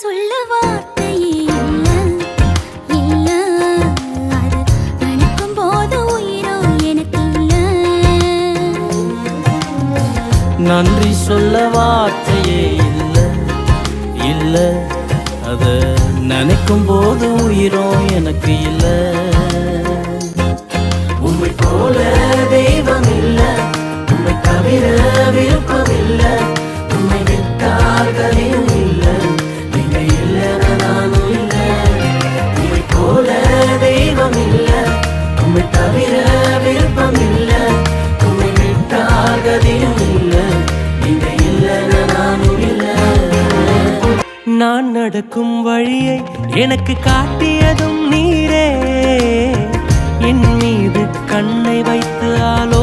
சொல்ல வார்த்தையே இல்ல இல்ல. அது நினைக்கும் போது உயிரோ எனக்கு இல்ல நன்றி சொல்ல வார்த்தையே இல்ல இல்ல. அது நினைக்கும் போது உயிரோ உம்மை தவிர விருப்பம் இல்ல உம்மை விட்டால் கதையும் இல்ல. நீங்க இல்ல நானும் இல்ல நான் நடக்கும் வழியை எனக்கு காட்டியதும் நீரே. என் மீது கண்ணை வைத்து ஆலோ